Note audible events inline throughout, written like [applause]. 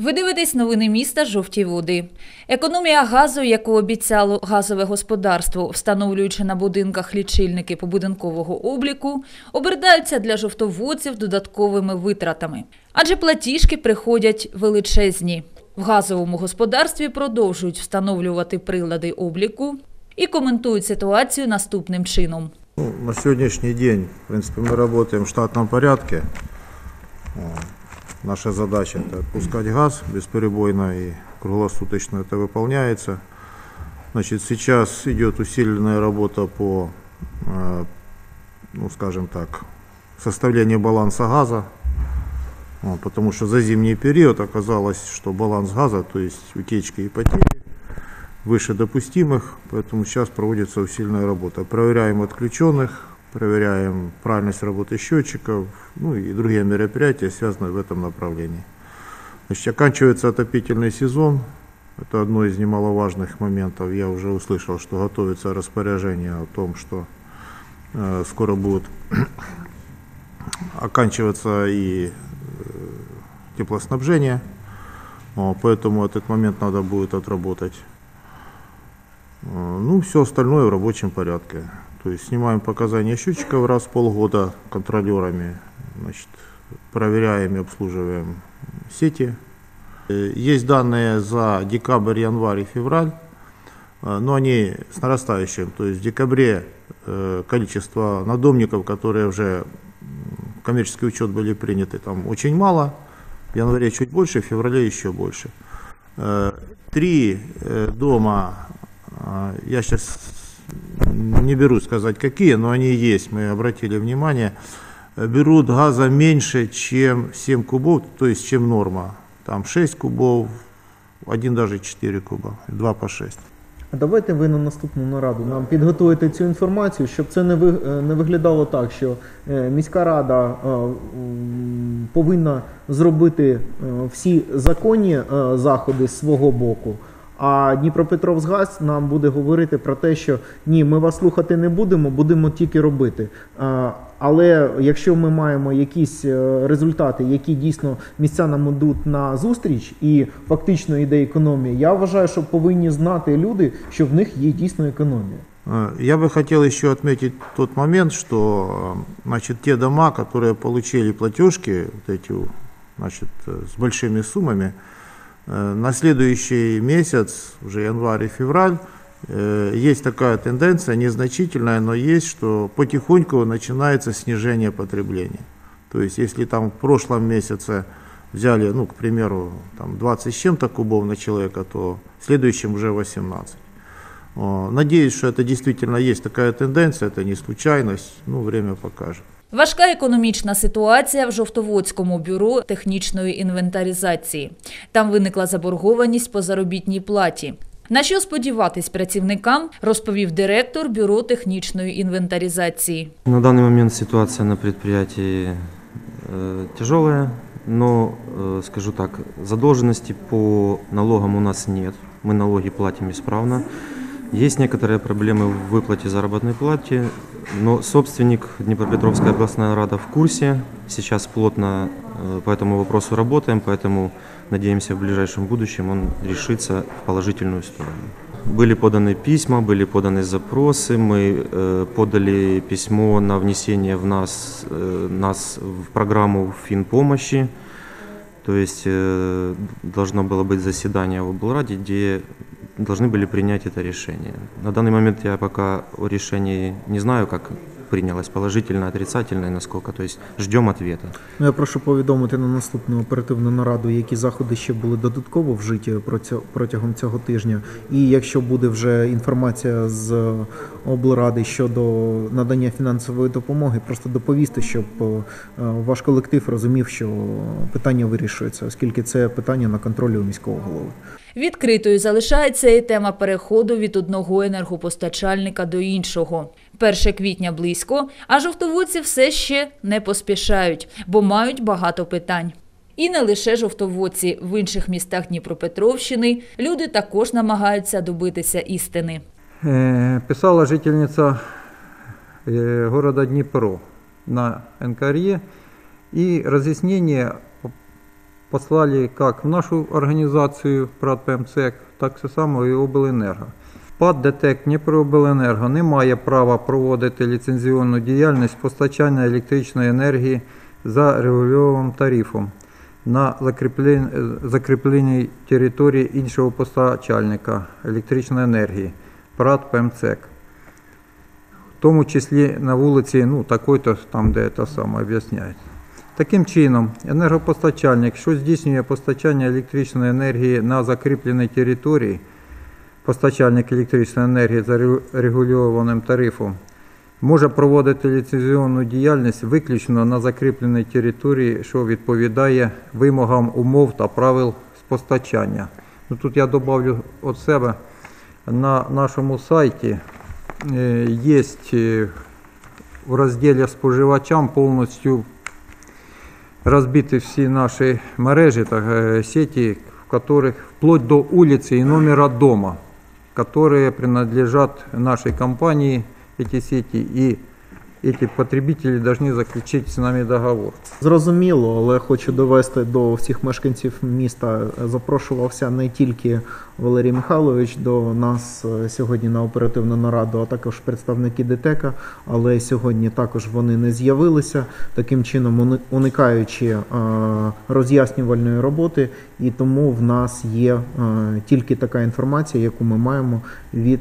Ви дивитесь новини міста Жовті води. Економія газу, яку обіцяло газове господарство, встановлюючи на будинках лічильники побудинкового обліку, обертаються для жовтоводців додатковими витратами. Адже платіжки приходять величезні. В газовому господарстві продовжують встановлювати прилади обліку і коментують ситуацію наступним чином. Ну, на сегодняшний день, в принципе, мы работаем в штатном порядке. Наша задача это отпускать газ бесперебойно и круглосуточно это выполняется. Значит, сейчас идет усиленная работа по, э, ну, скажем так, составлению баланса газа. Потому что за зимний период оказалось, что баланс газа, то есть утечки и потери, выше допустимых, поэтому сейчас проводится усиленная работа. Проверяем отключенных, проверяем правильность работы счетчиков, ну и другие мероприятия, связанные в этом направлении. Значит, оканчивается отопительный сезон, это одно из немаловажных моментов. Я уже услышал, что готовится распоряжение о том, что э, скоро будет [clears throat] оканчиваться и э, теплоснабжение, О, поэтому этот момент надо будет отработать. Э, Ну, все остальное в рабочем порядке. То есть снимаем показания счетчиков раз в полгода контролерами, значит, проверяем и обслуживаем сети. Э, Есть данные за декабрь, январь и февраль, э, но они с нарастающим. То есть в декабре э, количество надомников, которые уже в коммерческий учет были приняты, там очень мало. В январе чуть больше, в феврале еще больше. Три дома, я сейчас не беру сказать какие, но они есть, мы обратили внимание, берут газа меньше, чем 7 кубов, то есть чем норма. Там 6 кубов, один даже 4 куба, 2 по 6. Давайте ви на наступну нараду нам підготуєте цю інформацію, щоб це не ви е, не виглядало так, що е, міська рада е, повинна зробити всі законні заходи з свого боку. А Дніпропетровськгаз нам буде говорити про те, що ні, ми вас слухати не будемо, будемо тільки робити. Е, Але якщо ми маємо якісь е, результати, які дійсно місця нам йдуть на зустріч, і фактично йде економія, я вважаю, що повинні знати люди, що в них є дійсно економія. Э, Я бы хотел еще отметить тот момент, что э, значит, те дома, которые получили платежки вот эти, значит, э, с большими суммами, э, на следующий месяц, уже январь и февраль, э, есть такая тенденция, незначительная, но есть, что потихоньку начинается снижение потребления. То есть, если там в прошлом месяце взяли, ну, к примеру, там 20 с чем-то кубов на человека, то в следующем уже 18. О, Надеюсь, что это действительно есть такая тенденция, это не случайность, ну, время покажет. Важка економічна ситуація в Жовтоводському бюро технічної інвентаризації. Там виникла заборгованість по заробітній платі. На що сподіватись працівникам, розповів директор бюро технічної інвентаризації. На данный момент ситуация на предприятии э, тяжелая, но, э, скажу так, задолженности по налогам у нас нет. Мы налоги платим исправно. Есть некоторые проблемы в выплате заработной платы, Но собственник Днепропетровская областная рада в курсе. Сейчас плотно э, по этому вопросу работаем, поэтому надеемся в ближайшем будущем он решится в положительную сторону. Были поданы письма, были поданы запросы, мы э, подали письмо на внесение в нас, э, нас в программу финпомощи. То есть должно было быть заседание в облраде, где должны были принять это решение. На данный момент я пока о решении не знаю, как принялось, положительно, отрицательно и насколько. То есть ждем ответа. Ну, я прошу повідомити на наступну оперативну нараду, які заходи ще були додатково вжиті протягом цього тижня. І якщо буде вже інформація з облради щодо надання фінансової допомоги, просто доповісти, щоб е, ваш колектив розумів, що питання вирішується, оскільки це питання на контролі у міського голови. Відкритою залишається і тема переходу від одного енергопостачальника до іншого. 1 квітня близько, а жовтоводці все ще не поспішають, бо мають багато питань. І не лише жовтоводці, в інших містах Дніпропетровщини люди також намагаються добитися істини. Э, писала жительница э, города Днепро на НКРЕ, и разъяснение послали как в нашу организацию ПРАТ ПМСЕК, так же само і обленерго. ПАД ДТЕК Дніпрообленерго не має права проводити ліцензіонну діяльність постачання електричної енергії за регульованим тарифом на закріплен- закріпленій території іншого постачальника електричної енергії ПРАТ ПМЦЕК. В тому числі на вулиці, ну, такой-то, там, де це саме об'ясняють. Таким чином, енергопостачальник, що здійснює постачання електричної енергії на закріпленій території, постачальник електричної енергії за регу- регульованим тарифом, може проводити ліцензіонну діяльність виключно на закріпленій території, що відповідає вимогам умов та правил з постачання. Ну, тут я добавлю від себе на нашому сайті е, є е, в розділі споживачам повністю разбиты все наши мережи, так, э, сети, в которых вплоть до улицы и номера дома, которые принадлежат нашей компании, эти сети, и эти потребители должны заключить с нами договор. Зрозуміло, але хочу довести до всіх мешканців міста. Запрошувався не тільки Валерій Михайлович до нас е, сьогодні на оперативну нараду, а також представники ДТЕКа, але сьогодні також вони не з'явилися, таким чином уни- уникаючи е, роз'яснювальної роботи, і тому в нас є е, тільки така інформація, яку ми маємо від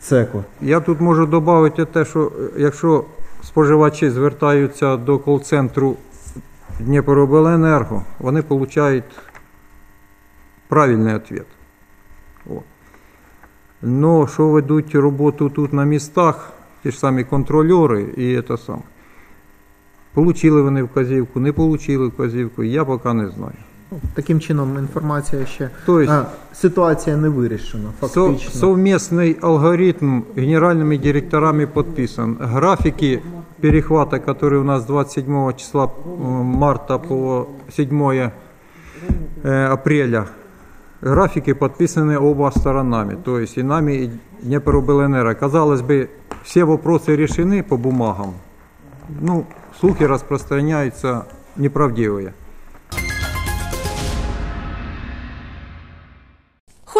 ЦЕКу. Я тут можу додати те, що е, якщо споживачі звертаються до кол-центру Дніпрообленерго, вони отримують правильний відповідь. Но що ведуть роботу тут на містах, ті ж самі контрольори і це саме. Получили вони вказівку, не получили вказівку, я поки не знаю. Таким чином інформація ще Тобто а, ситуація не вирішена. Со- Фактично. совместный алгоритм генеральными директорами подписан. Графики перехвата, которые у нас 27 числа э, марта по 7 э, апреля, графики подписаны оба сторонами, то есть и нами, и Днепробленера. Казалось бы, все вопросы решены по бумагам. Ну, слухи распространяются неправдивые.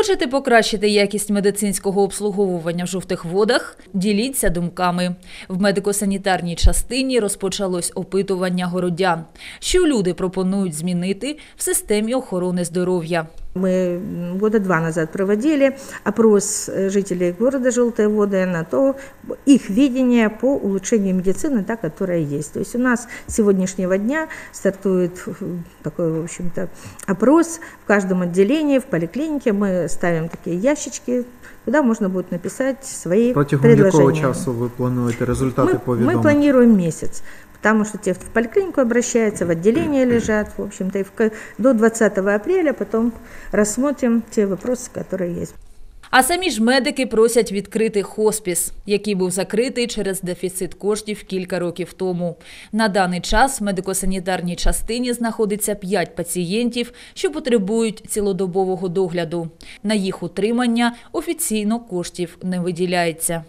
Хочете покращити якість медицинського обслуговування в жовтих водах? Діліться думками. В медико-санітарній частині розпочалось опитування городян. Що люди пропонують змінити в системі охорони здоров'я? Мы года два назад проводили опрос э, жителей города Желтые воды на то, их видение по улучшению медицины, та, которая есть. То есть у нас с сегодняшнего дня стартует такой, в общем-то, опрос в каждом отделении, в поликлинике. Мы ставим такие ящички, куда можно будет написать свои Протягом предложения. якого часу ви плануєте результати Мы, мы повідомити? планируем месяц, потому что те в поликлинику обращаются, в отделение лежат, в общем-то, и в до 20 апреля потом рассмотрим те вопросы, которые есть. А самі ж медики просять відкрити хоспіс, який був закритий через дефіцит коштів кілька років тому. На даний час в медико-санітарній частині знаходиться 5 пацієнтів, що потребують цілодобового догляду. На їх утримання офіційно коштів не виділяється.